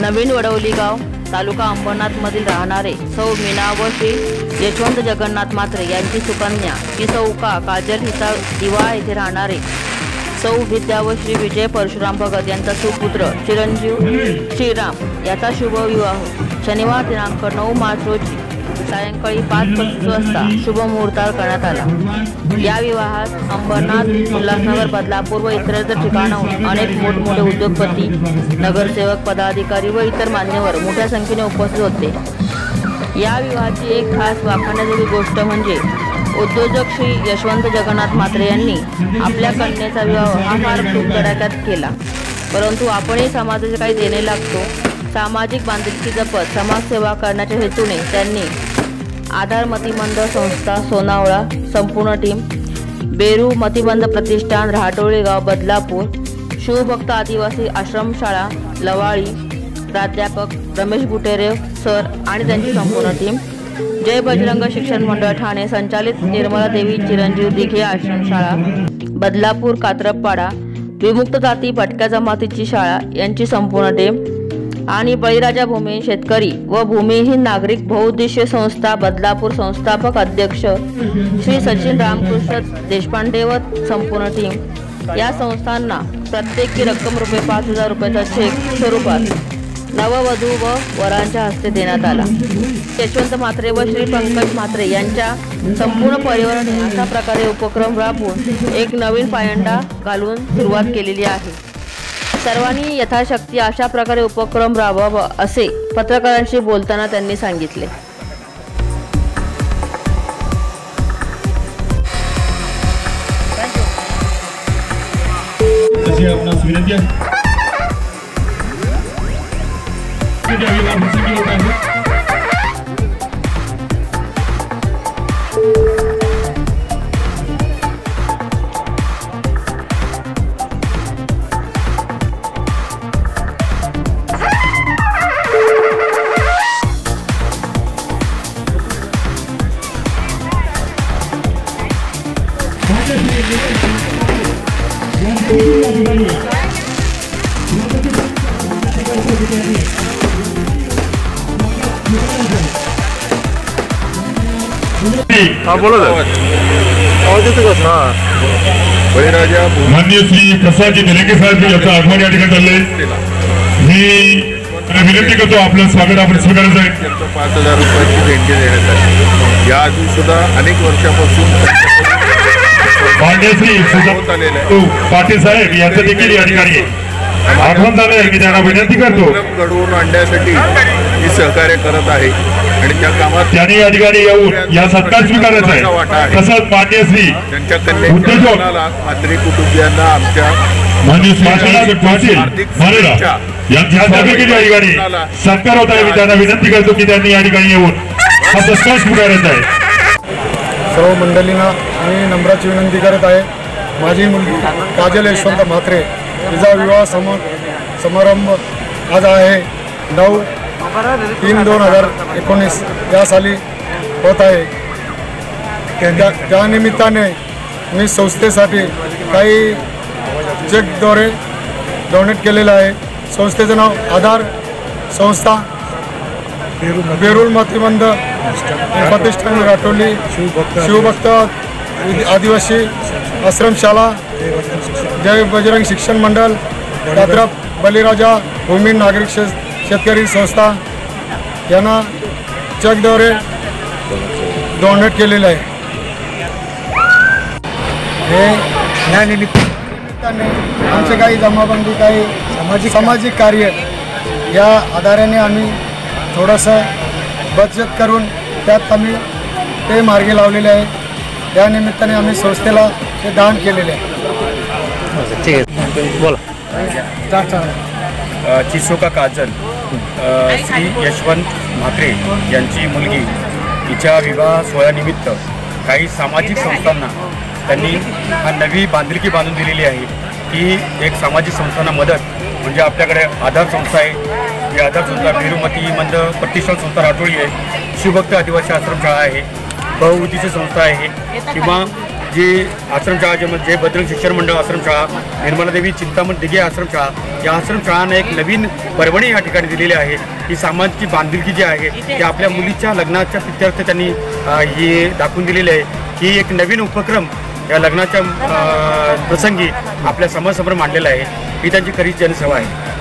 नवीन वडवली गाव तालुका अंबरनाथमधील राहणारे सौ मीना व श्री यशवंत जगन्नाथ मात्रे यांची सुकन्या ही सौका काजल हिचा दिवा येथे राहणारे सौ विद्या व श्री विजय परशुराम भगत यांचा सुपुत्र चिरंजीव श्रीराम याचा शुभविवाह. शनिवार दिनांक नऊ मार्च रोजी सायंकाळी पाच पंचवीस वाजता शुभ मुहूर्तावर करण्यात आला. या विवाहात अंबरनाथ उल्हासनगर बदलापूर व इतरत्र ठिकाणाहून अनेक मोठमोठे उद्योगपती नगरसेवक पदाधिकारी व इतर मान्यवर मोठ्या संख्येने उपस्थित होते. या विवाहाची एक खास वाखाण्याजोगी गोष्ट म्हणजे उद्योजक श्री यशवंत जगन्नाथ मात्रे यांनी आपल्या कन्येचा विवाह हा फार खूप धडाक्यात केला. परंतु आपणही समाजाचे काही देणे लागतो. सामाजिक बांधिलकी जपत समाजसेवा करण्याच्या हेतूने त्यांनी आधार मतिमंद संस्था सोनावळा संपूर्ण टीम बेरू मतिबंध प्रतिष्ठान रहाटोळी गाव बदलापूर शिवभक्त आदिवासी आश्रमशाळा लवाळी प्राध्यापक रमेश बुटेरे सर आणि त्यांची संपूर्ण टीम जय बजरंग शिक्षण मंडळ ठाणे संचालित निर्मला देवी चिरंजीव दिघे आश्रमशाळा बदलापूर कात्रपाडा विमुक्त जाती भटक्या जमातीची शाळा यांची संपूर्ण टीम आणि बळीराजा भूमी शेतकरी व भूमिहीन नागरिक बहुउद्देशीय संस्था बदलापूर संस्थापक अध्यक्ष श्री सचिन रामकृष्ण देशपांडे व संपूर्ण टीम या संस्थांना प्रत्येकी रक्कम रुपये पाच हजार रुपयाचा चेक स्वरूपात नववधू व वरांच्या हस्ते देण्यात आला. यशवंत म्हात्रे व श्री पंकज म्हात्रे यांच्या संपूर्ण परिवाराने अशा प्रकारे उपक्रम राबवून एक नवीन पायंडा घालून सुरुवात केलेली आहे. सर्वांनी यथाशक्ती अशा प्रकारे उपक्रम राबवावा असे पत्रकारांशी बोलताना त्यांनी सांगितले. विनंती मान्य श्री प्रसादजी दिलेके साहेब याचं आगमन या ठिकाणी चाललंय. मी विनंती करतो आपलं स्वागत आपण स्वीकारायचं आहे. पाच हज़ार रुपयाची देणगी देण्यात आली. याआधी सुद्धा अनेक वर्षापासून मान्यश्री आहे. सुधा पाटील साहेब यांचं देखील या ठिकाणी आगमन झालंय मी त्यांना विनंती करतो. घडवून आणण्यासाठी मी सहकार्य करत आहे. आणि त्या कामात त्यांनी या ठिकाणी येऊन या सत्कार स्वीकारायचा आहे. तसंच मान्यश्री त्यांच्या. लग्नाला म्हात्रे कुटुंबियांना आमच्या ठिकाणी सत्कार होत आहे. मी त्यांना विनंती करतो की त्यांनी या ठिकाणी येऊन हा सत्कार स्वीकारायचा आहे. सर्व मंडळींना मी नम्राची विनंती करत आहे. माझी मुलगी काजल यशवंत म्हात्रे तिचा विवाह सम समारंभ आज आहे नऊ तीन दोन हजार एकोणीस या साली होत आहे. त्या त्यानिमित्ताने मी संस्थेसाठी काही चेकद्वारे डोनेट केलेलं आहे. संस्थेचं नाव आधार संस्था बेरूल मतिमंद प्रतिष्ठान राठोली शिवभक्त. आदिवासी आश्रमशाला जय बजरंग शिक्षण मंडळ दादरा बलिराजा भूमी नागरिक शे शेतकरी संस्था यांना चेकद्वारे डोनेट केलेलं आहे. हे या निमित्ताने आमचे काही जमाबंदी काही सामाजिक सामाजिक कार्य या आधाराने आम्ही थोडंसं बचत करून त्यात आम्ही ते मार्गी लावलेले आहे. त्या निमित्ताने आम्ही संस्थेला ते दान केलेले आहे. अ, चिसोका काजल श्री यशवंत म्हात्रे यांची मुलगी. तिच्या विवाह सोहळ्यानिमित्त काही सामाजिक संस्थांना त्यांनी हा नवी बांधिलकी बांधून दिलेली आहे. की एक सामाजिक संस्थांना मदत म्हणजे आपल्याकडे आधार संस्था आहे. ही आधार संस्था बिरुमती मंद प्रतिष्ठान संस्था राठोळी आहे. शिवभक्त आदिवासी आश्रमशाळा आहे. बहुउद्देशीय संस्था आहे. किंवा जी आश्रमशाळा जे म्हणजे बद्रक शिक्षण मंडळ आश्रमशाळा निर्मलादेवी चिंतामण दिघे आश्रमशाळा या आश्रमशाळानं एक नवीन परभणी या ठिकाणी दिलेली आहे. ही सामाजिक बांधिलकी जी आहे ती आपल्या मुलीच्या लग्नाच्या प्रित्यर्थ त्यांनी ही दाखवून दिलेली आहे. ही एक नवीन उपक्रम या लग्नाच्या प्रसंगी आपल्या समाजासमोर मांडलेला आहे. ही त्यांची खरीच जनसेवा आहे.